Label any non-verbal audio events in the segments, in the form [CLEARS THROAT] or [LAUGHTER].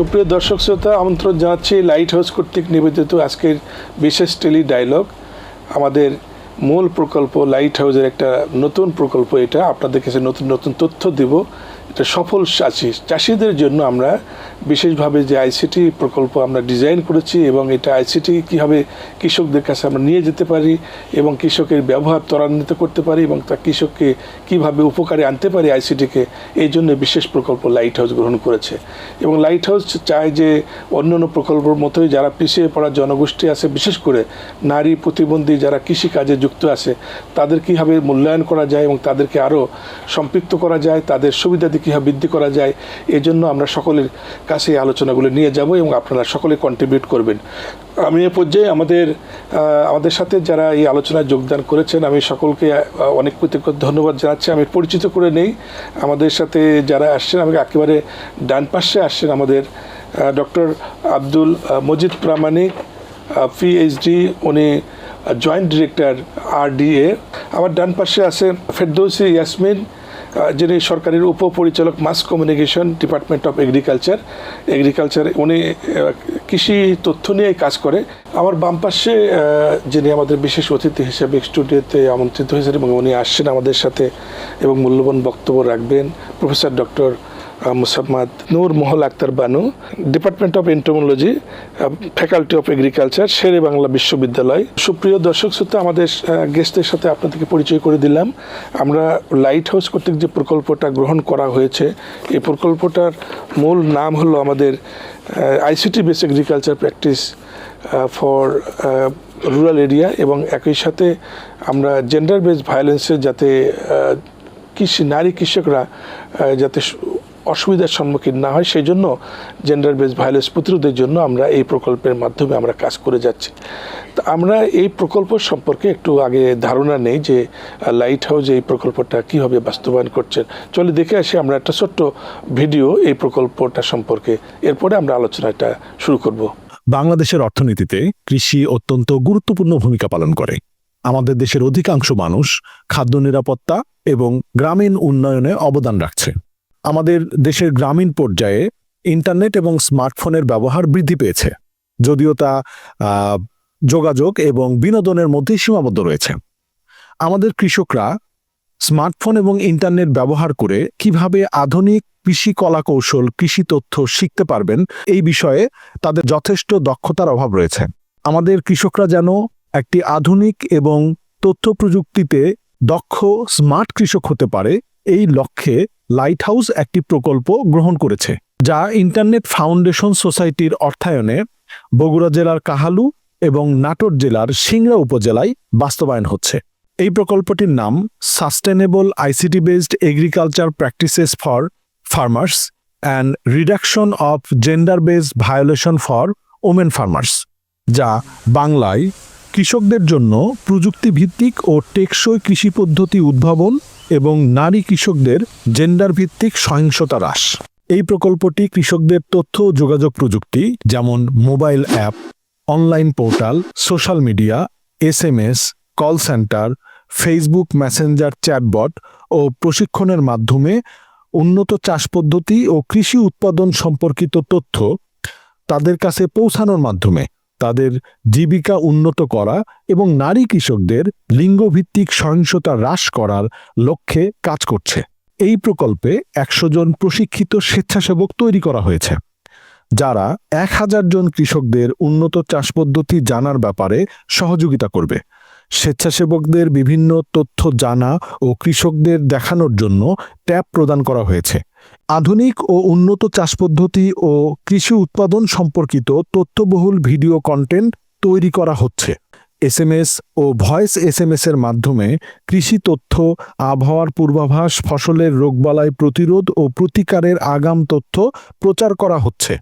সুপ্রিয় দর্শক শ্রোতা, আমন্ত্রণ জানাচ্ছি লাইট হাউস কর্তৃক নিবেদিত আজকের বিশেষ টেলি ডায়লগ আমাদের মূল প্রকল্প লাইট হাউসের একটা নতুন প্রকল্প এটা। আপনাদের কাছে নতুন নতুন তথ্য দিব। এটা সফল চাষি চাষিদের জন্য আমরা বিশেষভাবে যে আইসিটি প্রকল্প আমরা ডিজাইন করেছি এবং এটা আইসিটি কীভাবে কৃষকদের কাছে আমরা নিয়ে যেতে পারি এবং কৃষকের ব্যবহার ত্বরান্বিত করতে পারি এবং তা কৃষককে কীভাবে উপকারে আনতে পারি আইসিটিকে এই জন্য বিশেষ প্রকল্প লাইট হাউস গ্রহণ করেছে। এবং লাইট হাউস চায় যে অন্যান্য প্রকল্পের মতোই যারা পিছিয়ে পড়া জনগোষ্ঠী আছে, বিশেষ করে নারী প্রতিবন্ধী যারা কৃষিকাজে যুক্ত আছে, তাদের কীভাবে মূল্যায়ন করা যায় এবং তাদেরকে আরও সম্পৃক্ত করা যায়, তাদের সুবিধাদি কীভাবে বৃদ্ধি করা যায় এই জন্য আমরা সকলের কাছে এই আলোচনাগুলো নিয়ে যাব এবং আপনারা সকলে কন্ট্রিবিউট করবেন। আমি এ পর্যায়ে আমাদের আমাদের সাথে যারা এই আলোচনায় যোগদান করেছেন, আমি সকলকে অনেক কৃতজ্ঞ ধন্যবাদ জানাচ্ছি। আমি পরিচিত করে নেই। আমাদের সাথে যারা আসছেন আমাকে একেবারে ডান পাশে আসছেন আমাদের ডক্টর আব্দুল মজিদ প্রামাণিক পিএইচডি উনি জয়েন্ট ডিরেক্টর আরডিএ আমার ডান পাশে আছে ফেরদৌসি ইয়াসমিন যিনি সরকারের উপপরিচালক mass communication department of agriculture agriculture উনি কৃষি তথ্য নিয়ে কাজ করে। আমার বাম পাশে যিনি আমাদের বিশেষ অতিথি হিসেবে স্টুডিওতে আমন্ত্রিত হয়েছেন এবং উনি আসছেন আমাদের সাথে এবং মূল্যবান বক্তব্য রাখবেন, professor doctor Musammat Nur Mahal Akhtar Banu department of entomology faculty of agriculture Shere Bangla বিশ্ববিদ্যালয়। সুপ্রিয় দর্শক শ্রোতা, আমাদের গেস্টের সাথে আপনাদেরকে পরিচয় করে দিলাম। আমরা লাইট হাউস কর্তৃক যে প্রকল্পটা গ্রহণ করা হয়েছে, এই প্রকল্পটার মূল নাম হলো আমাদের ICT base agriculture practice for rural area এবং একই সাথে আমরা জেন্ডার বেস ভায়োলেন্সের যাতে কৃষি, নারী কৃষকরা যাতে অসুবিধার সম্মুখীন না হয় সেই জন্য জেন্ডার বেস ভায়োলেন্স প্রতিরোধের জন্য আমরা এই প্রকল্পের মাধ্যমে আমরা কাজ করে যাচ্ছি। তো আমরা এই প্রকল্প সম্পর্কে একটু আগে ধারণা নেই যে লাইট হাউস এই প্রকল্পটা কীভাবে বাস্তবায়ন করছেন। চলে দেখে আসি আমরা একটা ছোট্ট ভিডিও এই প্রকল্পটা সম্পর্কে। এরপরে আমরা আলোচনাটা শুরু করব। বাংলাদেশের অর্থনীতিতে কৃষি অত্যন্ত গুরুত্বপূর্ণ ভূমিকা পালন করে। আমাদের দেশের অধিকাংশ মানুষ খাদ্য নিরাপত্তা এবং গ্রামীণ উন্নয়নে অবদান রাখছে। আমাদের দেশের গ্রামীণ পর্যায়ে ইন্টারনেট এবং স্মার্টফোনের ব্যবহার বৃদ্ধি পেয়েছে, যদিও তা যোগাযোগ এবং বিনোদনের মধ্যে সীমাবদ্ধ রয়েছে। আমাদের কৃষকরা স্মার্টফোন এবং ইন্টারনেট ব্যবহার করে কীভাবে আধুনিক কৃষি কলা কৌশল কৃষি তথ্য শিখতে পারবেন, এই বিষয়ে তাদের যথেষ্ট দক্ষতার অভাব রয়েছে। আমাদের কৃষকরা যেন একটি আধুনিক এবং তথ্য প্রযুক্তিতে দক্ষ, স্মার্ট কৃষক হতে পারে, এই লক্ষ্যে লাইট হাউস একটি প্রকল্প গ্রহণ করেছে, যা ইন্টারনেট ফাউন্ডেশন সোসাইটির অর্থায়নে বগুড়া জেলার কাহালু এবং নাটোর জেলার সিংড়া উপজেলায় বাস্তবায়ন হচ্ছে। এই প্রকল্পটির নাম sustainable ICT based agriculture practices for farmers and reduction of gender based violation for women farmers যা বাংলায় কৃষকদের জন্য প্রযুক্তিভিত্তিক ও টেকসই কৃষি পদ্ধতি উদ্ভাবন এবং নারী কৃষকদের জেন্ডার ভিত্তিক সহিংসতা হ্রাস। এই প্রকল্পটি কৃষকদের তথ্য ও যোগাযোগ প্রযুক্তি, যেমন mobile app, online portal, social media, SMS, call centre, Facebook Messenger chatbot ও প্রশিক্ষণের মাধ্যমে উন্নত চাষ পদ্ধতি ও কৃষি উৎপাদন সম্পর্কিত তথ্য তাদের কাছে পৌঁছানোর মাধ্যমে। তাদের জীবিকা উন্নত করা এবং নারী কৃষকদের লিঙ্গভিত্তিক সহিংসতা হ্রাস করার লক্ষ্যে কাজ করছে। এই প্রকল্পে একশো জন প্রশিক্ষিত স্বেচ্ছাসেবক তৈরি করা হয়েছে, যারা এক হাজার জন কৃষকদের উন্নত চাষ পদ্ধতি জানার ব্যাপারে সহযোগিতা করবে। স্বেচ্ছাসেবকদের বিভিন্ন তথ্য জানা ও কৃষকদের দেখানোর জন্য ট্যাব প্রদান করা হয়েছে। আধুনিক ও উন্নত চাষ পদ্ধতি ও কৃষি উৎপাদন সম্পর্কিত তথ্যবহুল ভিডিও কন্টেন্ট তৈরি করা হচ্ছে। এসএমএস ও ভয়েস এসএমএস এর মাধ্যমে কৃষি তথ্য, আবহাওয়ার পূর্বাভাস, ফসলের রোগবালাই প্রতিরোধ ও প্রতিকারের আগাম তথ্য প্রচার করা হচ্ছে।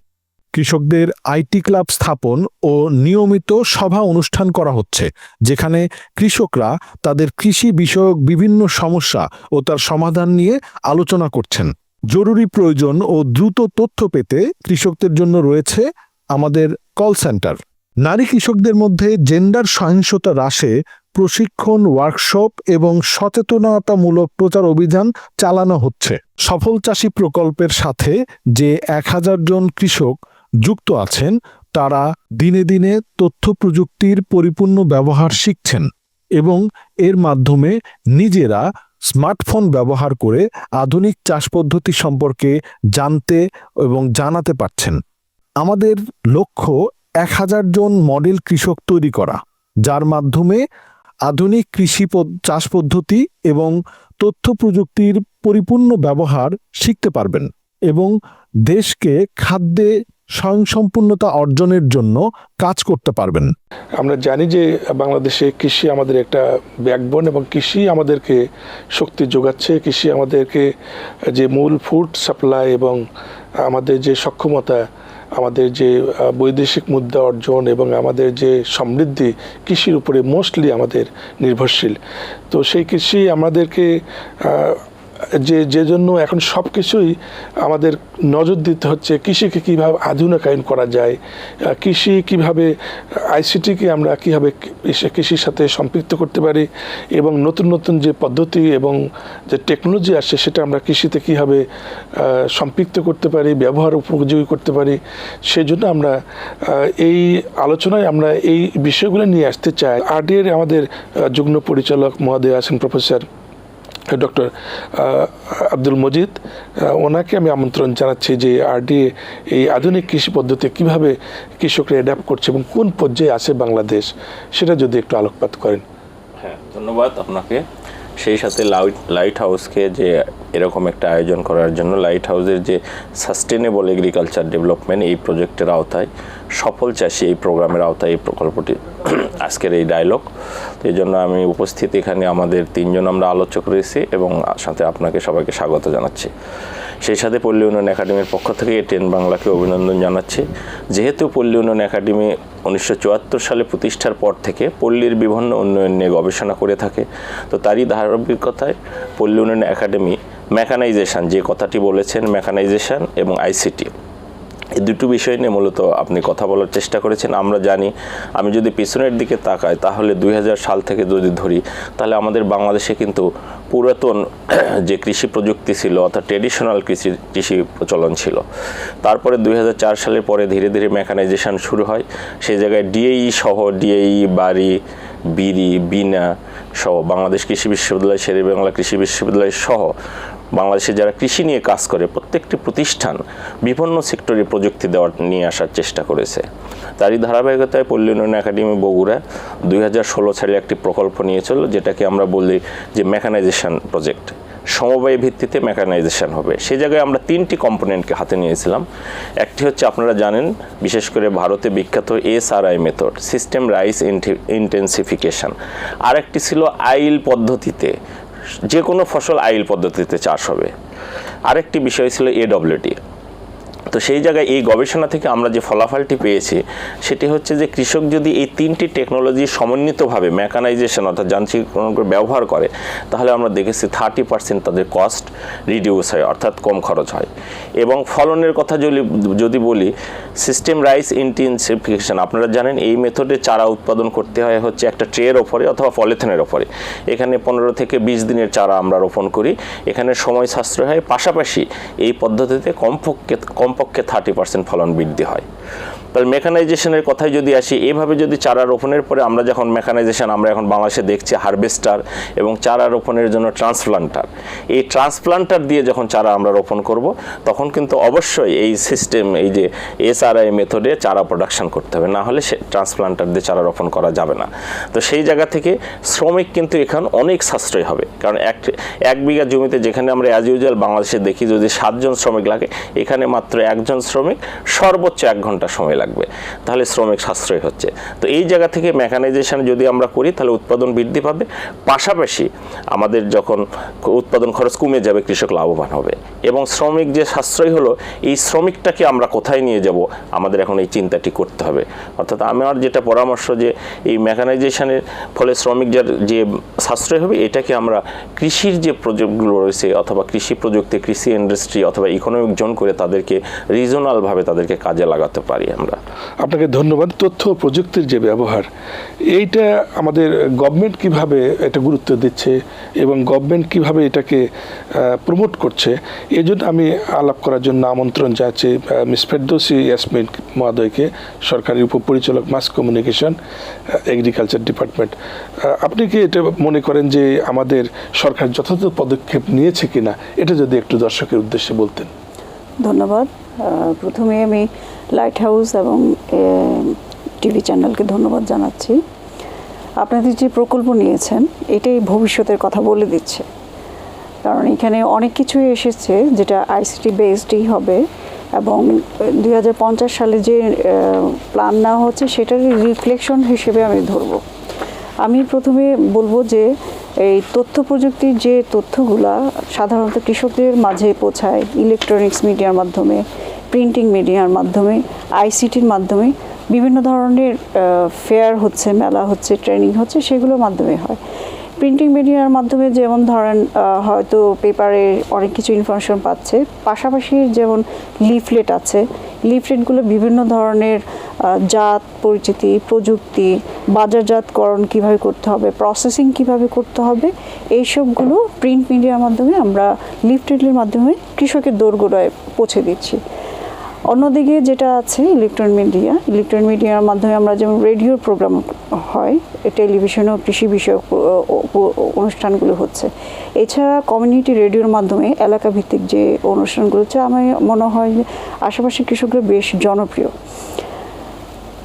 কৃষকদের আইটি ক্লাব স্থাপন ও নিয়মিত সভা অনুষ্ঠান করা হচ্ছে, যেখানে কৃষকরা তাদের কৃষি বিষয়ক বিভিন্ন সমস্যা ও তার সমাধান নিয়ে আলোচনা করছেন। জরুরি প্রয়োজন ও দ্রুত তথ্য পেতে কৃষকদের জন্য রয়েছে আমাদের কল সেন্টার নারী কৃষকদের মধ্যে জেন্ডার সহিংসতা হ্রাসে প্রশিক্ষণ ওয়ার্কশপ এবং সচেতনতামূলক প্রচার অভিযান চালানো হচ্ছে। সফল চাষী প্রকল্পের সাথে যে এক হাজার জন কৃষক যুক্ত আছেন, তারা দিনে দিনে তথ্য প্রযুক্তির পরিপূর্ণ ব্যবহার শিখছেন এবং এর মাধ্যমে নিজেরা স্মার্টফোন ব্যবহার করে আধুনিক চাষ পদ্ধতি সম্পর্কে জানতে এবং জানাতে পারছেন। আমাদের লক্ষ্য এক হাজার জন মডেল কৃষক তৈরি করা, যার মাধ্যমে আধুনিক কৃষি চাষ পদ্ধতি এবং তথ্য প্রযুক্তির পরিপূর্ণ ব্যবহার শিখতে পারবেন এবং দেশকে খাদ্যে স্বয়ংসম্পূর্ণতা অর্জনের জন্য কাজ করতে পারবেন। আমরা জানি যে বাংলাদেশে কৃষি আমাদের একটা ব্যাকবোন এবং কৃষি আমাদেরকে শক্তি যোগাচ্ছে, কৃষি আমাদেরকে যে মূল ফুড সাপ্লাই এবং আমাদের যে সক্ষমতা, আমাদের যে বৈদেশিক মুদ্রা অর্জন এবং আমাদের যে সমৃদ্ধি কৃষির উপরে মোস্টলি আমাদের নির্ভরশীল। তো সেই কৃষি আমাদেরকে যে যে জন্য এখন সব কিছুই আমাদের নজর দিতে হচ্ছে, কৃষিকে কীভাবে আধুনিকায়ন করা যায় কৃষি কীভাবে, আইসিটিকে আমরা কীভাবে কৃষি- কৃষির সাথে সম্পৃক্ত করতে পারি এবং নতুন নতুন যে পদ্ধতি এবং যে টেকনোলজি আসছে সেটা আমরা কৃষিতে কীভাবে সম্পৃক্ত করতে পারি, ব্যবহার উপযোগী করতে পারি সেই জন্য আমরা এই আলোচনায় আমরা এই বিষয়গুলো নিয়ে আসতে চাই। আরডিএর আমাদের যুগ্ম পরিচালক মহোদয় আছেন প্রফেসর ডক্টর আব্দুল মজিদ ওনাকে আমি আমন্ত্রণ জানাচ্ছি যে আরডিএ এই আধুনিক কৃষি পদ্ধতি কীভাবে কৃষকরা অ্যাডাপ্ট করছে এবং কোন পর্যায়ে আছে বাংলাদেশ, সেটা যদি একটু আলোকপাত করেন। হ্যাঁ ধন্যবাদ আপনাকে। সেই সাথে লাইট লাইট হাউসকে যে এরকম একটা আয়োজন করার জন্য লাইট হাউসের যে সাস্টেনেবল এগ্রিকালচার ডেভেলপমেন্ট এই প্রজেক্টের আওতায়, সফল চাষি এই প্রোগ্রামের আওতায় এই প্রকল্পটি [CLEARS THROAT] আজকের এই ডায়লগ তো এই জন্য আমি উপস্থিত এখানে আমাদের তিনজন আমরা আলোচক রয়েছি এবং সাথে আপনাকে সবাইকে স্বাগত জানাচ্ছি। সেই সাথে পল্লী উন্নয়ন একাডেমির পক্ষ থেকে টেন বাংলাকে অভিনন্দন জানাচ্ছি। যেহেতু পল্লী উন্নয়ন একাডেমি উনিশশো চুয়াত্তর সালে প্রতিষ্ঠার পর থেকে পল্লীর বিভিন্ন উন্নয়ন নিয়ে গবেষণা করে থাকে। তো তারই ধারাবাহিকতায় পল্লী উন্নয়ন একাডেমি মেকানাইজেশান, যে কথাটি বলেছেন, মেকানাইজেশান এবং আইসিটি। এই দুটো বিষয় নিয়ে মূলত আপনি কথা বলার চেষ্টা করেছেন। আমরা জানি, আমি যদি পিছনের দিকে তাকাই, তাহলে দুই হাজার সাল থেকে যদি ধরি, তাহলে আমাদের বাংলাদেশে কিন্তু পুরাতন [CLEARS THROAT] যে কৃষি প্রযুক্তি ছিল, অর্থাৎ ট্রেডিশনাল কৃষি কৃষি প্রচলন ছিল, তারপরে দুই হাজার চার সালের পরে ধীরে ধীরে মেকানাইজেশন শুরু হয়। সেই জায়গায় ডিএই সহ, ডিএই, বাড়ি, বিড়ি, বিনা সহ, বাংলাদেশ কৃষি বিশ্ববিদ্যালয় শেরে বাংলা কৃষি বিশ্ববিদ্যালয় সহ বাংলাদেশে যারা কৃষি নিয়ে কাজ করে, প্রত্যেকটি প্রতিষ্ঠান বিভিন্ন সেক্টরে প্রযুক্তি দেওয়ার নিয়ে আসার চেষ্টা করেছে। তারই ধারাবাহিকতায় পল্লী উন্নয়ন একাডেমি বগুড়া দুই হাজার ষোলো সালে একটি প্রকল্প নিয়েছিল, যেটাকে আমরা বলি যে মেকানাইজেশন প্রজেক্ট সমবায় ভিত্তিতে মেকানাইজেশন হবে। সে জায়গায় আমরা তিনটি কম্পোনেন্টকে হাতে নিয়েছিলাম। একটি হচ্ছে আপনারা জানেন, বিশেষ করে ভারতে বিখ্যাত SRI method system rice intensification আরেকটি ছিল আইল পদ্ধতিতে যে কোনো ফসল আইল পদ্ধতিতে চাষ হবে। আরেকটি বিষয় ছিল এডব্লিউটি তো সেই জায়গায় এই গবেষণা থেকে আমরা যে ফলাফলটি পেয়েছি, সেটি হচ্ছে যে কৃষক যদি এই তিনটি টেকনোলজি সমন্বিতভাবে মেকানাইজেশন অর্থাৎ যান্ত্রিকরণ করে ব্যবহার করে, তাহলে আমরা দেখেছি থার্টি পার্সেন্ট তাদের কস্ট রিডিউস হয়, অর্থাৎ কম খরচ হয়। এবং ফলনের কথা যদি যদি বলি সিস্টেম রাইস ইন্টেন্সিফিকেশন আপনারা জানেন এই মেথডে চারা উৎপাদন করতে হয় হচ্ছে একটা ট্রের ওপরে অথবা পলিথিনের ওপরে। এখানে পনেরো থেকে বিশ দিনের চারা আমরা রোপণ করি, এখানে সময় সাশ্রয় হয়, পাশাপাশি এই পদ্ধতিতে কমপক্ষে কমপক্ষে থার্টি পার্সেন্ট ফলন বৃদ্ধি হয়। তাহলে মেকানাইজেশনের কথায় যদি আসি, এভাবে যদি চারা রোপণের পরে আমরা যখন মেকানাইজেশন আমরা এখন বাংলাদেশে দেখছি হারভেস্টার এবং চারা রোপণের জন্য ট্রান্সপ্লান্টার এই ট্রান্সপ্লান্টার দিয়ে যখন চারা আমরা রোপণ করব, তখন কিন্তু অবশ্যই এই সিস্টেম এই যে এসআরআই মেথডে চারা প্রোডাকশন করতে হবে। না হলে সে ট্রান্সপ্লান্টার দিয়ে চারা রোপণ করা যাবে না। তো সেই জায়গা থেকে শ্রমিক কিন্তু এখানে অনেক সাশ্রয় হবে। কারণ এক এক বিঘা জমিতে যেখানে আমরা অ্যাজ ইউজুয়াল বাংলাদেশে দেখি যদি সাতজন শ্রমিক লাগে, এখানে মাত্র একজন শ্রমিক, সর্বোচ্চ এক ঘণ্টা সময় লাগবে। তাহলে শ্রমিক সাশ্রয় হচ্ছে। তো এই জায়গা থেকে মেকানাইজেশন যদি আমরা করি, তাহলে উৎপাদন বৃদ্ধি পাবে। পাশাপাশি আমাদের যখন উৎপাদন খরচ কমে যাবে, কৃষক লাভবান হবে। এবং শ্রমিক যে সাশ্রয় হলো, এই শ্রমিকটাকে আমরা কোথায় নিয়ে যাব? আমাদের এখন এই চিন্তাটি করতে হবে। অর্থাৎ আমার যেটা পরামর্শ যে, এই মেকানাইজেশনের ফলে শ্রমিক যার যে সাশ্রয় হবে, এটাকে আমরা কৃষির যে প্রজেক্টগুলো রয়েছে, অথবা কৃষি প্রযুক্তি, কৃষি ইন্ডাস্ট্রি অথবা ইকোনমিক জোন করে তাদেরকে রিজনালভাবে তাদেরকে কাজে লাগাতে পারি আমরা। আপনাকে ধন্যবাদ। তথ্য প্রযুক্তির যে ব্যবহার, এইটা আমাদের গভর্নমেন্ট কীভাবে এটা গুরুত্ব দিচ্ছে এবং গভর্নমেন্ট কীভাবে এটাকে প্রমোট করছে, এই জন্য আমি আলাপ করার জন্য আমন্ত্রণ যাচ্ছি মিস ফেরদৌসি ইয়াসমিন মহোদয়কে, সরকারি উপপরিচালক মাস কমিউনিকেশন এগ্রিকালচার ডিপার্টমেন্ট আপনি কি এটা মনে করেন যে আমাদের সরকার যথাযথ পদক্ষেপ নিয়েছে কিনা? এটা যদি একটু দর্শকের উদ্দেশ্যে বলতেন। ধন্যবাদ। প্রথমে আমি লাইট হাউস এবং টিভি চ্যানেলকে ধন্যবাদ জানাচ্ছি। আপনাদের যে প্রকল্প নিয়েছেন, এটাই ভবিষ্যতের কথা বলে দিচ্ছে। কারণ এখানে অনেক কিছুই এসেছে যেটা আইসিটি বেসডই হবে এবং দু হাজার পঞ্চাশ সালে যে প্ল্যান নেওয়া হচ্ছে, সেটারই রিফ্লেকশন হিসেবে আমি ধরবো। আমি প্রথমে বলব যে এই তথ্য প্রযুক্তির যে তথ্যগুলা সাধারণত কৃষকদের মাঝে পৌঁছায় ইলেকট্রনিক্স মিডিয়ার মাধ্যমে প্রিন্টিং মিডিয়ার মাধ্যমে আইসিটির মাধ্যমে, বিভিন্ন ধরনের ফেয়ার হচ্ছে, মেলা হচ্ছে ট্রেনিং হচ্ছে, সেগুলোর মাধ্যমে হয়। প্রিন্টিং মিডিয়ার মাধ্যমে যেমন ধরেন হয়তো পেপারে অনেক কিছু ইনফরমেশন পাচ্ছে, পাশাপাশি যেমন লিফলেট আছে লিফলেটগুলো বিভিন্ন ধরনের জাত, পরিচিতি, প্রযুক্তি, বাজারজাতকরণ কীভাবে করতে হবে প্রসেসিং কীভাবে করতে হবে, এইসবগুলো প্রিন্ট মিডিয়ার মাধ্যমে আমরা লিফলেটের মাধ্যমে কৃষকের দোরগোড়ায় পৌঁছে দিচ্ছি। অন্যদিকে যেটা আছে ইলেকট্রন মিডিয়া ইলেকট্রন মিডিয়ার মাধ্যমে আমরা যেমন রেডিওর প্রোগ্রাম হয় টেলিভিশনেও কৃষি বিষয়ক অনুষ্ঠানগুলো হচ্ছে। এছাড়া কমিউনিটি রেডিওর মাধ্যমে এলাকা ভিত্তিক যে অনুষ্ঠানগুলো হচ্ছে আমার মনে হয় আশেপাশে কৃষকরা বেশ জনপ্রিয়।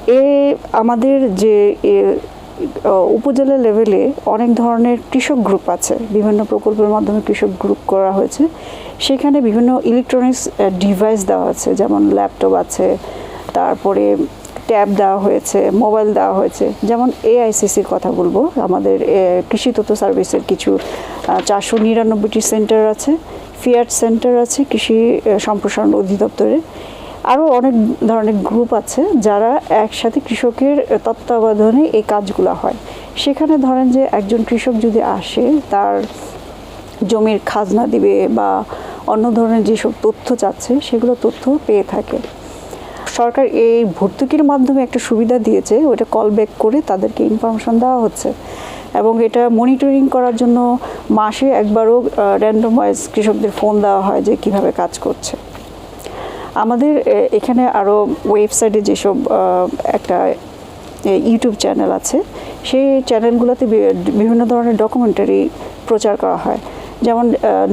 এ, আমাদের যে উপজেলা লেভেলে অনেক ধরনের কৃষক গ্রুপ আছে। বিভিন্ন প্রকল্পের মাধ্যমে কৃষক গ্রুপ করা হয়েছে। সেখানে বিভিন্ন ইলেকট্রনিক্স ডিভাইস দেওয়া আছে, যেমন ল্যাপটপ আছে, তারপরে ট্যাব দেওয়া হয়েছে মোবাইল দেওয়া হয়েছে। যেমন এআইসিসির কথা বলব, আমাদের কৃষি তথ্য সার্ভিসের কিছু চারশো নিরানব্বইটি সেন্টার আছে ফিয়াট সেন্টার আছে কৃষি সম্প্রসারণ অধিদপ্তরে। আরও অনেক ধরনের গ্রুপ আছে যারা একসাথে কৃষকের তত্ত্বাবধানে এই কাজগুলো হয়। সেখানে ধরেন যে একজন কৃষক যদি আসে, তার জমির খাজনা দিবে বা অন্য ধরনের যেসব তথ্য চাচ্ছে, সেগুলো তথ্য পেয়ে থাকে। সরকার এই ভর্তুকির মাধ্যমে একটা সুবিধা দিয়েছে ওটা কল ব্যাক করে তাদেরকে ইনফরমেশন দেওয়া হচ্ছে। এবং এটা মনিটরিং করার জন্য মাসে একবারও র্যান্ডম ওয়াইজ কৃষকদের ফোন দেওয়া হয় যে কীভাবে কাজ করছে। আমাদের এখানে আরও ওয়েবসাইটে যেসব একটা ইউটিউব চ্যানেল আছে, সেই চ্যানেলগুলোতে বিভিন্ন ধরনের ডকুমেন্টারি প্রচার করা হয়। যেমন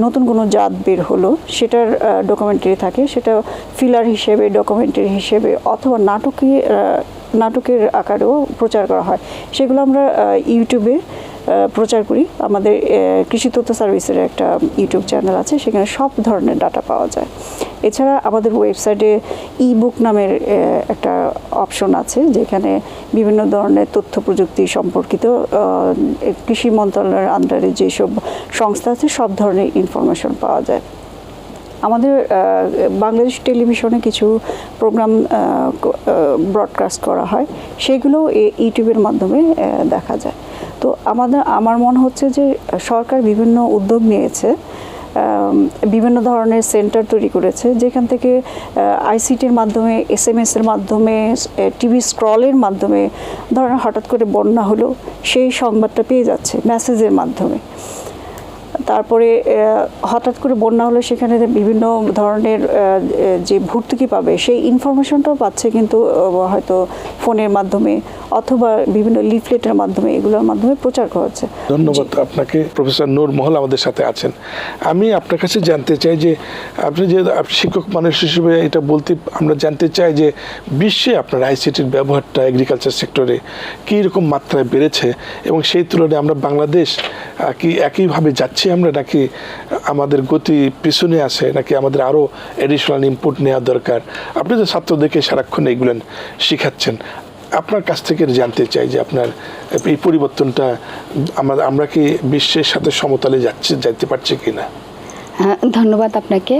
নতুন কোনো জাত বের হলো, সেটার ডকুমেন্টারি থাকে, সেটা ফিলার হিসেবে, ডকুমেন্টারি হিসেবে, অথবা নাটকীয় নাটকের আকারেও প্রচার করা হয়। সেগুলো আমরা ইউটিউবে প্রচার করি। আমাদের কৃষি তথ্য সার্ভিসের একটা ইউটিউব চ্যানেল আছে, সেখানে সব ধরনের ডাটা পাওয়া যায়। এছাড়া আমাদের ওয়েবসাইটে ই বুক নামের একটা অপশন আছে, যেখানে বিভিন্ন ধরনের তথ্য প্রযুক্তি সম্পর্কিত কৃষি মন্ত্রণালয়ের আন্ডারে যেসব সংস্থা আছে, সব ধরনের ইনফরমেশন পাওয়া যায়। আমাদের বাংলাদেশ টেলিভিশনে কিছু প্রোগ্রাম ব্রডকাস্ট করা হয়, সেগুলো ইউটিউবের মাধ্যমে দেখা যায়। তো আমাদের, আমার মনে হচ্ছে যে সরকার বিভিন্ন উদ্যোগ নিয়েছে বিভিন্ন ধরনের সেন্টার তৈরি করেছে, যেখান থেকে আইসিটির মাধ্যমে এস এম এর মাধ্যমে টিভি স্ক্রলের মাধ্যমে, ধরেন হঠাৎ করে বন্যা হলো, সেই সংবাদটা পেয়ে যাচ্ছে মেসেজের মাধ্যমে। তারপরে হঠাৎ করে বন্যা হলে সেখানে বিভিন্ন ধরনের যে ভর্তুকি পাবে, সেই ইনফরমেশনটাও পাচ্ছে কিন্তু হয়তো ফোনের মাধ্যমে অথবা বিভিন্ন লিফলেটের মাধ্যমে, এগুলোর মাধ্যমে প্রচার করা হচ্ছে ধন্যবাদ আপনাকে। প্রফেসর নূর মহল আমাদের সাথে আছেন। আমি আপনার কাছে জানতে চাই যে, আপনি যে শিক্ষক মানুষ হিসেবে এটা বলতে, আমরা জানতে চাই যে, বিশ্বে আপনার আইসিটির ব্যবহারটা এগ্রিকালচার সেক্টরে কী রকম মাত্রায় বেড়েছে? এবং সেই তুলনায় আমরা বাংলাদেশ কি একইভাবে যাচ্ছি আমরা নাকি আমাদের গতি পিছনে আছে নাকি আমাদের আরও এডিশনাল ইনপুট নেওয়া দরকার? আপনি তো ছাত্রদেরকে সারাক্ষণ এগুলেন শিখাচ্ছেন। আপনার কাছ থেকে জানতে চাই যে আপনার এই পরিবর্তনটা আমরা আমরা কি বিশ্বের সাথে সমতালে যাচ্ছে যাইতে পারছি কিনা? হ্যাঁ, [COUGHS] ধন্যবাদ আপনাকে।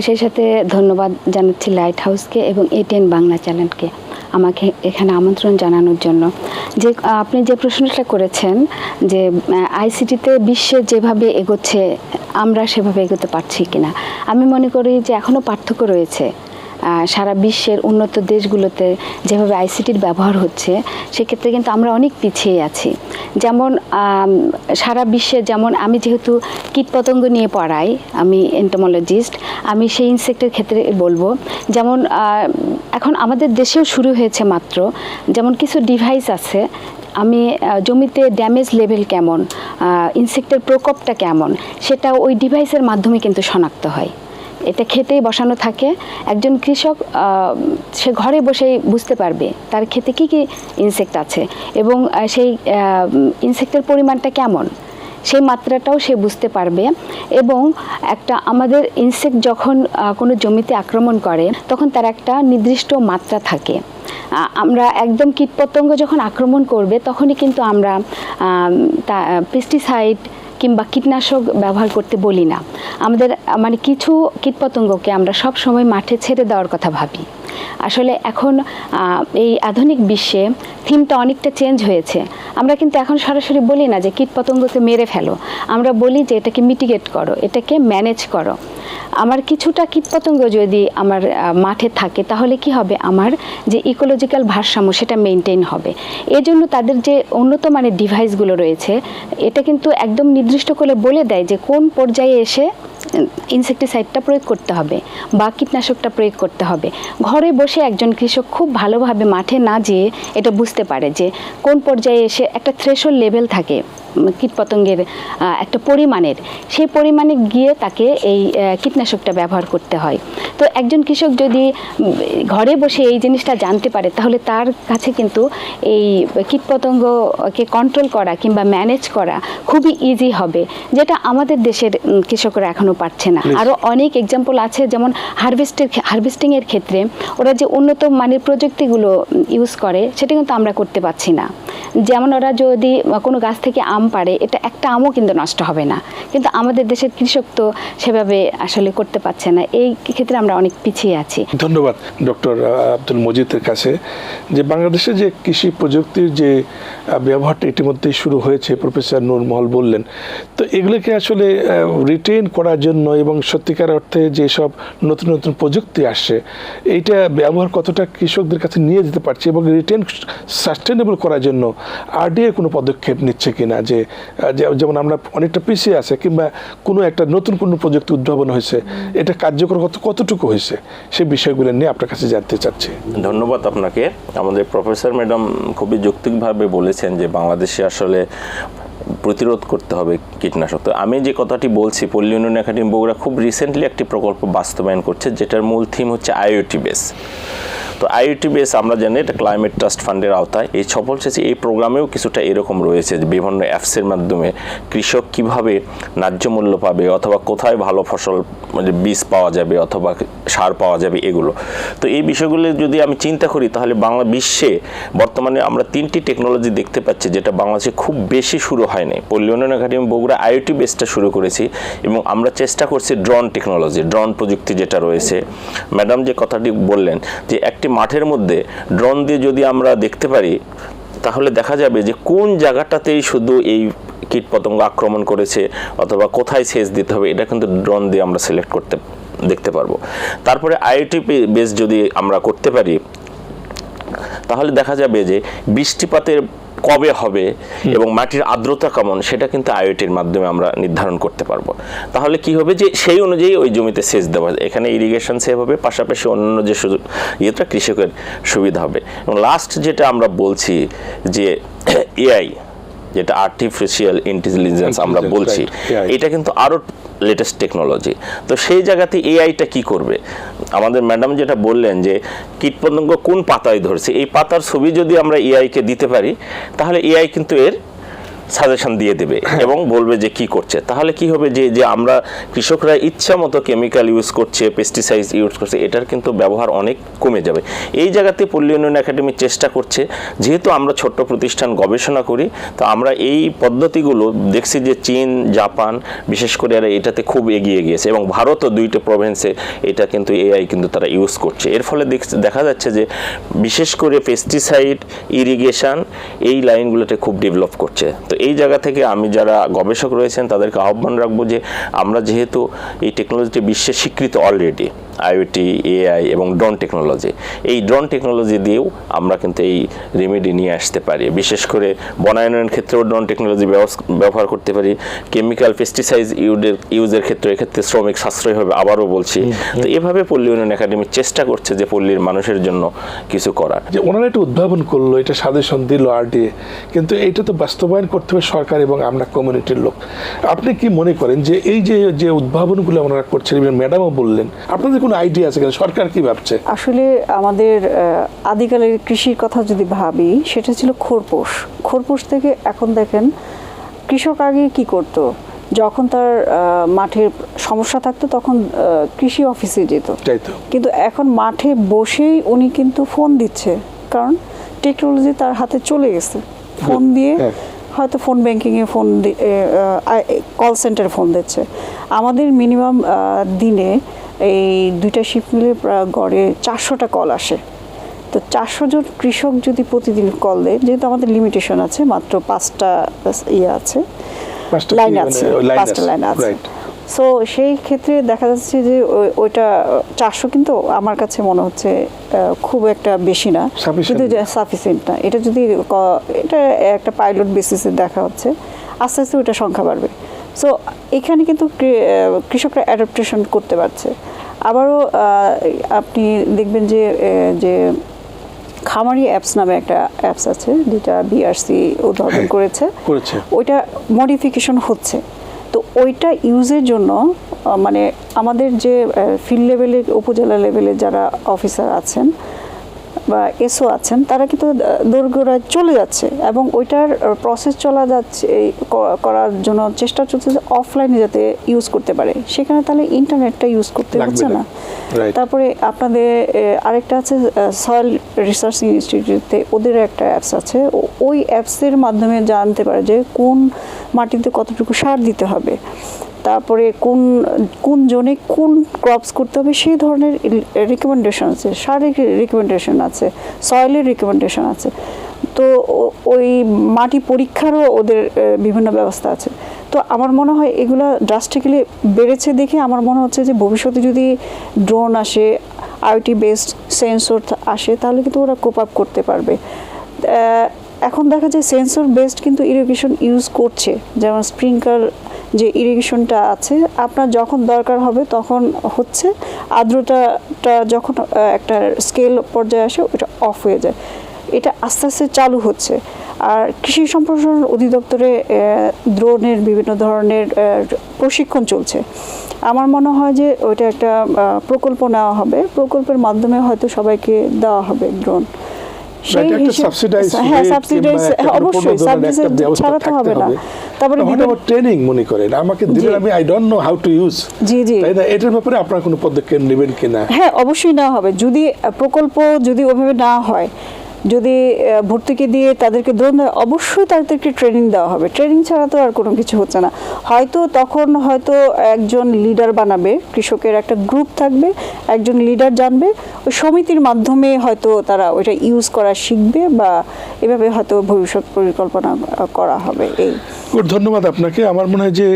সেই সাথে ধন্যবাদ জানাচ্ছি লাইট হাউসকে এবং এটিএন বাংলা চ্যানেলকে আমাকে এখানে আমন্ত্রণ জানানোর জন্য। যে, আপনি যে প্রশ্নটা করেছেন যে আইসিটিতে বিশ্বে যেভাবে এগোচ্ছে, আমরা সেভাবে এগোতে পারছি কিনা। আমি মনে করি যে এখনও পার্থক্য রয়েছে। সারা বিশ্বের উন্নত দেশগুলোতে যেভাবে আইসিটির ব্যবহার হচ্ছে, সেক্ষেত্রে কিন্তু আমরা অনেক পিছিয়ে আছি। যেমন সারা বিশ্বে যেমন আমি যেহেতু কীটপতঙ্গ নিয়ে পড়াই, আমি এন্টোমোলজিস্ট আমি সেই ইনসেক্টের ক্ষেত্রে বলব, যেমন এখন আমাদের দেশেও শুরু হয়েছে মাত্র, যেমন কিছু ডিভাইস আছে, আমি জমিতে ড্যামেজ লেভেল কেমন ইনসেক্টের প্রকোপটা কেমন, সেটা ওই ডিভাইসের মাধ্যমে কিন্তু শনাক্ত হয়। এটা খেতেই বসানো থাকে। একজন কৃষক সে ঘরে বসেই বুঝতে পারবে তার খেতে কি কি ইনসেক্ট আছে এবং সেই ইনসেক্টের পরিমাণটা কেমন। সেই মাত্রাটাও সে বুঝতে পারবে এবং একটা আমাদের ইনসেক্ট যখন কোনো জমিতে আক্রমণ করে, তখন তার একটা নির্দিষ্ট মাত্রা থাকে। আমরা একদম কীটপতঙ্গ যখন আক্রমণ করবে, তখনই কিন্তু আমরা পেস্টিসাইড কিংবা কীটনাশক ব্যবহার করতে বলি না। আমাদের মানে কিছু কীটপতঙ্গকে আমরা সব সময় মাঠে ছেড়ে দেওয়ার কথা ভাবি। আসলে এখন এই আধুনিক বিশ্বে থিমটা অনেকটা চেঞ্জ হয়েছে। আমরা কিন্তু এখন সরাসরি বলি না যে কীটপতঙ্গকে মেরে ফেলো। আমরা বলি যে এটাকে মিটিগেট করো, এটাকে ম্যানেজ করো। আমার কিছুটা কীটপতঙ্গ যদি আমার মাঠে থাকে, তাহলে কি হবে? আমার যে ইকোলজিক্যাল ভারসাম্য, সেটা মেনটেন হবে। এজন্য তাদের যে উন্নত মানের ডিভাইসগুলো রয়েছে, এটা কিন্তু একদম নির্দিষ্ট করে বলে দেয় যে কোন পর্যায়ে এসে ইনসেকটিসাইডটা প্রয়োগ করতে হবে, বা কীটনাশকটা প্রয়োগ করতে হবে। ঘরে বসে একজন কৃষক খুব ভালোভাবে মাঠে না যেয়ে এটা বুঝতে পারে যে কোন পর্যায়ে এসে একটা থ্রেশল লেভেল থাকে কীটপতঙ্গের একটা পরিমাণের। সেই পরিমাণে গিয়ে তাকে এই কীটনাশকটা ব্যবহার করতে হয়। তো একজন কৃষক যদি ঘরে বসে এই জিনিসটা জানতে পারে, তাহলে তার কাছে কিন্তু এই কীটপতঙ্গকে কন্ট্রোল করা কিংবা ম্যানেজ করা খুবই ইজি হবে, যেটা আমাদের দেশের কৃষকরা এখনও পারছে না। আরও অনেক এক্সাম্পল আছে যেমন হারভেস্টের হারভেস্টিংয়ের ক্ষেত্রে ওরা যে উন্নত মানের প্রযুক্তিগুলো ইউজ করে সেটা কিন্তু আমরা করতে পারছি না। যেমন ওরা যদি কোনো গাছ থেকে আম পারে এটা একটা আমও কিন্তু নষ্ট হবে না। কিন্তু আমাদের দেশের কৃষক তো সেভাবে আসলে করতে পারছে না। এই ক্ষেত্রে আমরা অনেক পিছিয়ে আছি। ধন্যবাদ ডক্টর আব্দুল মজিদের কাছে। যে বাংলাদেশে যে কৃষি প্রযুক্তির যে ব্যবহারটা ইতিমধ্যেই শুরু হয়েছে, প্রফেসর নূরমহল বললেন, তো এগুলোকে আসলে রিটেন করার জন্য এবং সত্যিকার অর্থে যেসব নতুন নতুন প্রযুক্তি আসছে, এইটা ব্যবহার কতটা কৃষকদের কাছে নিয়ে যেতে পারছে এবং রিটেন সাস্টেনেবল করার জন্য আরডিএ কোনো পদক্ষেপ নিচ্ছে কিনা? যে যেমন আমরা অনেকটা পিছিয়ে আছে, কিংবা কোনো একটা নতুন কোনো প্রযুক্তি উদ্ভাবন হয়েছে, এটা কার্যকর কত, কতটুকু হয়েছে? সেই বিষয়গুলো নিয়ে আপনার কাছে জানতে চাচ্ছি। ধন্যবাদ আপনাকে। আমাদের প্রফেসর ম্যাডাম খুবই যৌক্তিকভাবে বলেছেন যে, বাংলাদেশে আসলে প্রতিরোধ করতে হবে কীটনাশক। তো আমি যে কথাটি বলছি, পল্লী উন্নয়ন একাডেমি বগুড়া খুব রিসেন্টলি একটি প্রকল্প বাস্তবায়ন করছে, যেটার মূল থিম হচ্ছে আইওটি বেস তো আইওটি বেস আমরা জানি এটা ক্লাইমেট ট্রাস্ট ফান্ডের আওতায়। এই সফল সেচে এই প্রোগ্রামেও কিছুটা এরকম রয়েছে যে বিভিন্ন অ্যাপসের মাধ্যমে কৃষক কীভাবে ন্যায্য মূল্য পাবে অথবা কোথায় ভালো ফসল মানে বীজ পাওয়া যাবে অথবা সার পাওয়া যাবে এগুলো। তো এই বিষয়গুলো যদি আমি চিন্তা করি, তাহলে বাংলা বিশ্বে বর্তমানে আমরা তিনটি টেকনোলজি দেখতে পাচ্ছি যেটা বাংলাদেশে খুব বেশি শুরু হয়নি। পল্লী উন্নয়ন একাডেমি বগুড়া আইওটি বেসটা শুরু করেছি এবং আমরা চেষ্টা করছি ড্রোন টেকনোলজি ড্রোন প্রযুক্তি যেটা রয়েছে। ম্যাডাম যে কথাটি বললেন যে একটি মাঠের মধ্যে ড্রোন দিয়ে যদি আমরা দেখতে পারি, তাহলে দেখা যাবে যে কোন জায়গাটাতেই শুধু এই কীটপতঙ্গ আক্রমণ করেছে অথবা কোথায় সেচ দিতে হবে, এটা কিন্তু ড্রোন দিয়ে আমরা সিলেক্ট করতে, দেখতে পারব। তারপরে আইওটি বেস যদি আমরা করতে পারি, তাহলে দেখা যাবে যে বৃষ্টিপাতের কবে হবে এবং মাটির আর্দ্রতা কেমন সেটা কিন্তু আইওটির মাধ্যমে আমরা নির্ধারণ করতে পারব। তাহলে কি হবে যে সেই অনুযায়ী ওই জমিতে সেচ দেওয়া যায়। এখানে ইরিগেশন সেভ হবে পাশাপাশি অন্যান্য যে সুযোগ ইয়েটা কৃষকের সুবিধা হবে। এবং লাস্ট যেটা আমরা বলছি যে [COUGHS] এআই যেটা আর্টিফিশিয়াল ইন্টেলিজেন্স আমরা বলছি এটা কিন্তু আরও লেটেস্ট টেকনোলজি তো সেই জায়গাতে এআইটা কি করবে? আমাদের ম্যাডাম যেটা বললেন যে কীটপতঙ্গ কোন পাতায় ধরছে এই পাতার ছবি যদি আমরা এআইকে দিতে পারি তাহলে এআই কিন্তু এর সাজেশন দিয়ে দেবে [COUGHS] এবং বলবে যে কি করছে। তাহলে কি হবে যে যে আমরা কৃষকরা ইচ্ছা মতো কেমিক্যাল ইউজ করছে পেস্টিসাইড ইউজ করছে এটার কিন্তু ব্যবহার অনেক কমে যাবে। এই জায়গাতে পল্লী উন্নয়ন একাডেমি চেষ্টা করছে। যেহেতু আমরা ছোট্ট প্রতিষ্ঠান গবেষণা করি তো আমরা এই পদ্ধতিগুলো দেখছি যে চীন জাপান বিশেষ করে এরা এটাতে খুব এগিয়ে গিয়েছে এবং ভারতও দুইটা প্রভিন্সে এটা কিন্তু এআই কিন্তু তারা ইউজ করছে। এর ফলে দেখ- দেখা যাচ্ছে যে বিশেষ করে পেস্টিসাইড ইরিগেশন এই লাইনগুলোতে খুব ডেভেলপ করছে। তো এই জায়গা থেকে আমি যারা গবেষক রয়েছেন, তাদেরকে আহ্বান রাখব যে আমরা যেহেতু এই টেকনোলজিটি বিশ্বে স্বীকৃত অলরেডি আইওটি এআই এবং ড্রোন টেকনোলজি এই ড্রোন টেকনোলজি দিয়েও আমরা কিন্তু এই রেমেডি নিয়ে আসতে পারি। বিশেষ করে বনায়নের ক্ষেত্রেও ড্রোন টেকনোলজি ব্যবহার করতে পারি। কেমিক্যাল পেস্টিসাইড ইউজের ইউজের ক্ষেত্রে এক্ষেত্রে শ্রমিক সাশ্রয় হবে আবারও বলছি। তো এভাবে পল্লী উন্নয়ন একাডেমি চেষ্টা করছে যে পল্লীর মানুষের জন্য কিছু করার। যে ওনারা একটা উদ্ভাবন করল এটা সাজেশন দিল আর আরডিএ কিন্তু এটা তো বাস্তবায়ন করতে হবে সরকার এবং আমরা কমিউনিটির লোক। আপনি কি মনে করেন যে এই যে যে উদ্ভাবনগুলো ওনারা করছেন ম্যাডামও বললেন আপনাদের কোনো আইডিয়া আছে কিনা? সরকার কি ভাবছে? আসলে আমাদের আদিকালের কৃষির কথা যদি ভাবি সেটা ছিল খোরপোশ খোরপোশ থেকে এখন দেখেন কৃষক আগে কি করত? যখন তার মাঠের সমস্যা থাকতো তখন কৃষি অফিসে যেত। কিন্তু এখন মাঠে বসেই উনি কিন্তু ফোন দিচ্ছে। কারণ টেকনোলজি তার হাতে চলে গেছে। ফোন দিয়ে হ্যাঁ। হয়তো ফোন ব্যাংকিংয়ে ফোন কল সেন্টারে ফোন দিচ্ছে। আমাদের মিনিমাম দিনে এই দুইটা শিফট মিলে প্রায় গড়ে চারশোটা কল আসে। তো চারশো জন কৃষক যদি প্রতিদিন কল দেয় যেহেতু আমাদের লিমিটেশন আছে মাত্র পাঁচটা ইয়ে আছে। লাইন মানে, আছে পাঁচটা লাইন আছে। সো সেই ক্ষেত্রে দেখা যাচ্ছে যে ওই- ওইটা চারশো কিন্তু আমার কাছে মনে হচ্ছে খুব একটা বেশি না। কিন্তু সাফিসিয়েন্ট না। এটা যদি এটা একটা পাইলট বেসিসে দেখা হচ্ছে আস্তে আস্তে ওইটা সংখ্যা বাড়বে। সো এখানে কিন্তু কৃষকরা অ্যাডাপ্টেশন করতে পারছে। আবারও আপনি দেখবেন যে যে খামারি অ্যাপস নামে একটা অ্যাপস আছে যেটা বিআরসি উদ্ভাবন করেছে। [COUGHS] করেছে। ওইটা মডিফিকেশন হচ্ছে। তো ওইটা ইউজের জন্য মানে আমাদের যে ফিল্ড লেভেলে উপজেলা লেভেলে যারা অফিসার আছেন বা এসও আছেন তারা কিন্তু দৈর্ঘ্যরা চলে যাচ্ছে এবং ওইটার প্রসেস চলা যাচ্ছে এই করার জন্য চেষ্টা চলছে যে অফলাইনে যাতে ইউজ করতে পারে। সেখানে তাহলে ইন্টারনেটটা ইউজ করতে হচ্ছে না। না। তারপরে আপনাদের আরেকটা আছে সয়েল রিসার্চ ইনস্টিটিউটে ওদের একটা অ্যাপস আছে। ওই অ্যাপসের মাধ্যমে জানতে পারে যে কোন মাটিতে কতটুকু সার দিতে হবে। তারপরে কোন কোন জোনে কোন ক্রপস করতে হবে সেই ধরনের রিকমেন্ডেশন আছে সারের রিকমেন্ডেশন আছে সয়েলের রিকমেন্ডেশন আছে। তো ওই মাটি পরীক্ষারও ওদের বিভিন্ন ব্যবস্থা আছে। তো আমার মনে হয় এগুলো ড্রাস্টিক্যালি বেড়েছে দেখে আমার মনে হচ্ছে যে ভবিষ্যতে যদি ড্রোন আসে আইটি বেসড সেন্সর আসে, তাহলে কিন্তু ওরা কোপ আপ করতে পারবে। এখন দেখা যায় সেন্সর বেসড কিন্তু ইরিগেশন ইউজ করছে, যেমন স্প্রিঙ্কার যে ইরিগেশনটা আছে, আপনার যখন দরকার হবে তখন হচ্ছে আর্দ্রতাটা যখন একটা স্কেল পর্যায়ে আসে ওটা অফ হয়ে যায়। এটা আস্তে আস্তে চালু হচ্ছে। আর কৃষি সম্প্রসারণ অধিদপ্তরে দ্রোণের বিভিন্ন ধরনের প্রশিক্ষণ চলছে। আমার মনে হয় যে ওইটা একটা প্রকল্প নেওয়া হবে। প্রকল্পের মাধ্যমে হয়তো সবাইকে দেওয়া হবে ড্রোন সেই হ্যাঁ সাবসিডাইজ অবশ্যই সাবসিডাইজ ছাড়া তো হবে না। তারপরে ট্রেনিং মনে করেন? আমাকে দিলেন আমি I don't know how to use জি, জি। তাই না? এটার ব্যাপারে আপনারা কোনো পদক্ষেপ নেবেন কিনা? হ্যাঁ অবশ্যই না হবে। যদি প্রকল্প যদি ওভাবে না হয় যদি ভর্তুকি দিয়ে তাদেরকে দেয়, অবশ্যই তাদেরকে ট্রেনিং দেওয়া হবে। ট্রেনিং ছাড়া তো আর কোনো কিছু হচ্ছে না। হয়তো তখন হয়তো একজন লিডার বানাবে, কৃষকের একটা গ্রুপ থাকবে, একজন লিডার জানবে, ওই সমিতির মাধ্যমে হয়তো তারা ওইটা ইউজ করা শিখবে বা এভাবে হয়তো ভবিষ্যৎ পরিকল্পনা করা হবে এই। ধন্যবাদ আপনাকে। আমার মনে হয় যে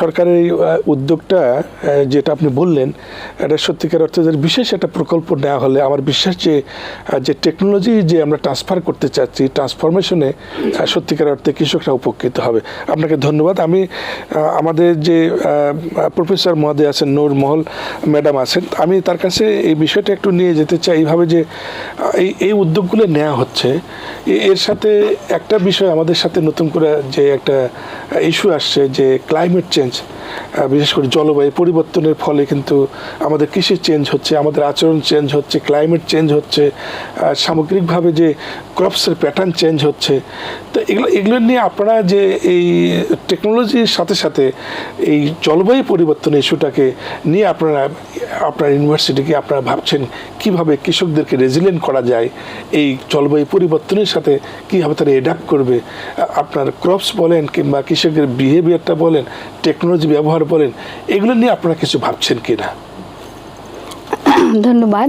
সরকারের এই উদ্যোগটা যেটা আপনি বললেন, এটা সত্যিকার অর্থে বিশেষ একটা প্রকল্প নেওয়া হলে আমার বিশ্বাস যে যে টেকনোলজি যে আমরা ট্রান্সফার করতে চাচ্ছি ট্রান্সফরমেশনে সত্যিকার অর্থে কৃষকরা উপকৃত হবে। আপনাকে ধন্যবাদ। আমি আমাদের যে প্রফেসর মহোদয় আছেন, নূর মহল ম্যাডাম আছেন, আমি তার কাছে এই বিষয়টা একটু নিয়ে যেতে চাই, এইভাবে যে এই এই উদ্যোগগুলো নেওয়া হচ্ছে। এর সাথে একটা বিষয় আমাদের সাথে নতুন করে যে একটা ইস্যু আসছে যে ক্লাইমেট চেঞ্জ বিশেষ করে জলবায়ু পরিবর্তনের ফলে কিন্তু আমাদের কৃষি চেঞ্জ হচ্ছে, আমাদের আচরণ চেঞ্জ হচ্ছে ক্লাইমেট চেঞ্জ হচ্ছে সামগ্রিকভাবে যে ক্রপসের প্যাটার্ন চেঞ্জ হচ্ছে। তো এগুলো এগুলো নিয়ে আপনারা যে এই টেকনোলজির সাথে সাথে এই জলবায়ু পরিবর্তন ইস্যুটাকে নিয়ে আপনারা, আপনার ইউনিভার্সিটিকে আপনারা ভাবছেন কীভাবে কৃষকদেরকে রেজিলিয়েন্ট করা যায়, এই জলবায়ু পরিবর্তনের সাথে কীভাবে তারা এডাপ্ট করবে আপনার ক্রপস বলেন কিংবা কৃষকের বিহেভিয়ারটা বলেন টেকনোলজি ব্যবহার করেন এগুলো নিয়ে আপনারা কিছু ভাবছেন কি না ধন্যবাদ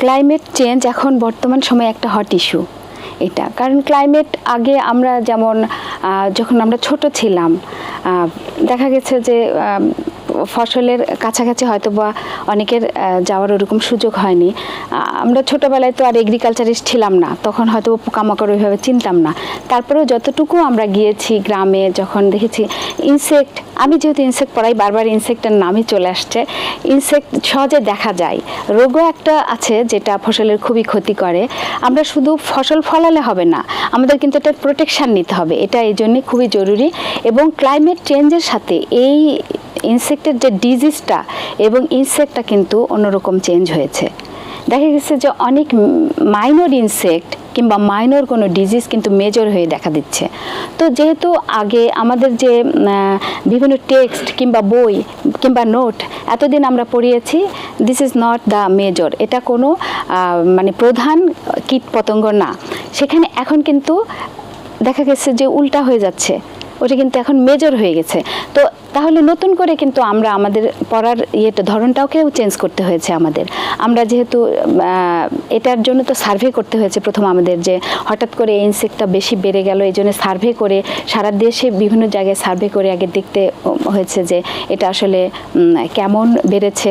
ক্লাইমেট চেঞ্জ এখন বর্তমান সময়ে একটা হট ইস্যু এটা। কারণ ক্লাইমেট আগে আমরা যেমন যখন আমরা ছোট ছিলাম দেখা গেছে যে ফসলের কাছাকাছি হয়তো বা অনেকের যাওয়ার ওরকম সুযোগ হয়নি। আমরা ছোটোবেলায় তো আর এগ্রিকালচারিস্ট ছিলাম না, তখন হয়তো পোকামাকড় ওইভাবে চিনতাম না। তারপরেও যতটুকু আমরা গিয়েছি গ্রামে, যখন দেখেছি ইনসেক্ট আমি যেহেতু ইনসেক্ট পড়াই, বারবার ইনসেক্টের নামই চলে আসছে। ইনসেক্ট সহজে দেখা যায়। রোগও একটা আছে যেটা ফসলের খুবই ক্ষতি করে। আমরা শুধু ফসল ফলালে হবে না, আমাদের কিন্তু এটা প্রোটেকশান নিতে হবে। এটা এই জন্যে খুবই জরুরি। এবং ক্লাইমেট চেঞ্জের সাথে এই ইনসেক্টের যে ডিজিজটা এবং ইনসেক্টটা কিন্তু অন্যরকম চেঞ্জ হয়েছে। দেখা গেছে যে অনেক মাইনর ইনসেক্ট কিংবা মাইনর কোনো ডিজিজ কিন্তু মেজর হয়ে দেখা দিচ্ছে। তো যেহেতু আগে আমাদের যে বিভিন্ন টেক্সট কিংবা বই কিংবা নোট এতদিন আমরা পড়িয়েছি this is not the major এটা কোনো মানে প্রধান কীট পতঙ্গ না। সেখানে এখন কিন্তু দেখা গেছে যে উল্টা হয়ে যাচ্ছে। ওটা কিন্তু এখন মেজর হয়ে গেছে। তো তাহলে নতুন করে কিন্তু আমরা আমাদের পড়ার ইয়েটা ধরনটাকেও চেঞ্জ করতে হয়েছে আমাদের। আমরা যেহেতু এটার জন্য তো সার্ভে করতে হয়েছে প্রথম আমাদের যে হঠাৎ করে ইনসেক্টটা বেশি বেড়ে গেল, এই জন্য সার্ভে করে সারা দেশে বিভিন্ন জায়গায় সার্ভে করে আগে দেখতে হয়েছে যে এটা আসলে কেমন বেড়েছে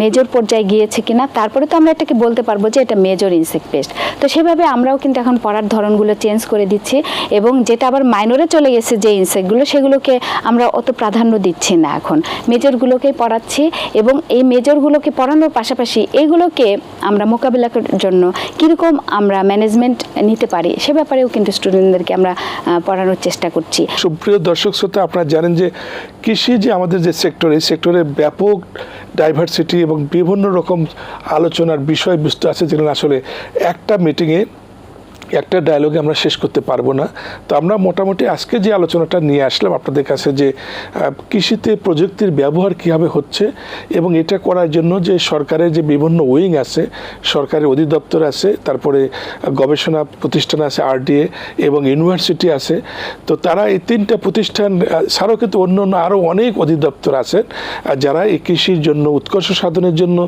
মেজর পর্যায়ে গিয়েছে কিনা। তারপরে তো আমরা এটাকে বলতে পারব যে এটা মেজর ইনসেক্ট পেস্ট তো সেভাবে আমরাও কিন্তু এখন পড়ার ধরনগুলো চেঞ্জ করে দিচ্ছি এবং যেটা আবার মাইনরে চলে গেছে যে ইনসেক্টগুলো সেগুলোকে আমরা অত প্রাধান্য দিচ্ছি না এখন। মেজরগুলোকেই পড়াচ্ছি এবং এই মেজরগুলোকে পড়ানোর পাশাপাশি এইগুলোকে আমরা মোকাবিলা করার জন্য কীরকম আমরা ম্যানেজমেন্ট নিতে পারি সে ব্যাপারেও কিন্তু স্টুডেন্টদেরকে আমরা পড়ানোর চেষ্টা করছি। সুপ্রিয় দর্শক শ্রোতা, আপনারা জানেন যে কৃষি যে আমাদের যে সেক্টর এই সেক্টরে ব্যাপক ডাইভার্সিটি এবং বিভিন্ন রকম আলোচনার বিষয়বস্তু আছে যেগুলো আসলে একটা মিটিংয়ে একটা ডায়লগে আমরা শেষ করতে পারব না। তো আমরা মোটামুটি আজকে যে আলোচনাটা নিয়ে আসলাম আপনাদের কাছে যে কৃষিতে প্রযুক্তির ব্যবহার কীভাবে হচ্ছে এবং এটা করার জন্য যে সরকারের যে বিভিন্ন উইং আছে সরকারি অধিদপ্তর আছে, তারপরে গবেষণা প্রতিষ্ঠান আছে, আরডিএ এবং ইউনিভার্সিটি আছে, তো তারা এই তিনটা প্রতিষ্ঠান ছাড়াও কিন্তু অন্য অন্য আরও অনেক অধিদপ্তর আছেন যারা এই কৃষির জন্য, উৎকর্ষ সাধনের জন্য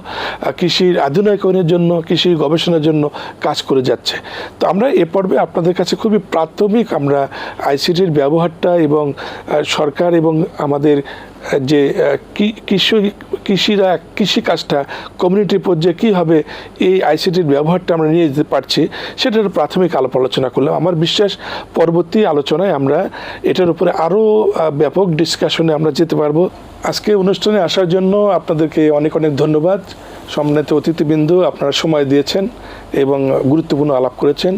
কৃষির আধুনিকরণের জন্য কৃষি গবেষণার জন্য কাজ করে যাচ্ছে। তো আমরা এ পর্বে আপনাদের কাছে খুবই প্রাথমিক আমরা আইসিটির ব্যবহারটা এবং সরকার এবং আমাদের যে কৃষি, কৃষিরা কৃষি কাজটা কমিউনিটি পর্যায়ে কীভাবে এই আইসিটির ব্যবহারটা আমরা নিয়ে যেতে পারছি, সেটার প্রাথমিক আলাপ আলোচনা করলাম। আমার বিশ্বাস পরবর্তী আলোচনায় আমরা এটার উপরে আরও ব্যাপক ডিসকাশনে আমরা যেতে পারব। আজকে অনুষ্ঠানে আসার জন্য আপনাদেরকে অনেক অনেক ধন্যবাদ। সম্মানিত অতিথিবৃন্দ, আপনারা সময় দিয়েছেন এবং গুরুত্বপূর্ণ আলাপ করেছেন।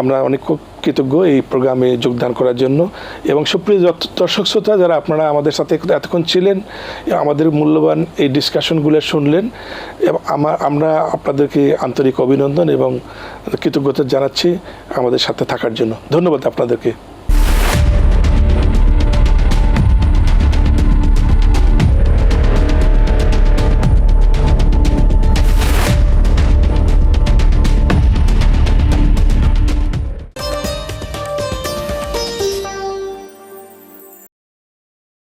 আমরা অনেক কৃতজ্ঞ এই প্রোগ্রামে যোগদান করার জন্য। এবং সুপ্রিয় দর্শ- দর্শক শ্রোতা, যারা আপনারা আমাদের সাথে এতক্ষণ ছিলেন, আমাদের মূল্যবান এই ডিসকাশনগুলো শুনলেন, এবং আমার আমরা আপনাদেরকে আন্তরিক অভিনন্দন এবং কৃতজ্ঞতা জানাচ্ছি আমাদের সাথে থাকার জন্য। ধন্যবাদ আপনাদেরকে।